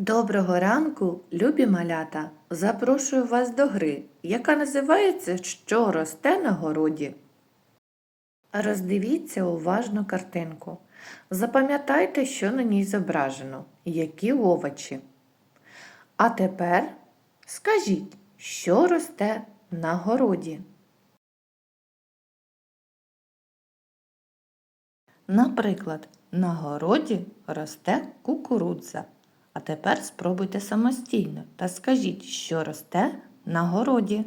Доброго ранку, любі малята! Запрошую вас до гри, яка називається Що росте на городі. Роздивіться уважно картинку. Запам'ятайте, що на ній зображено, які овочі. А тепер скажіть, що росте на городі. Наприклад, на городі росте кукурудза. А тепер спробуйте самостійно та скажіть, що росте на городі.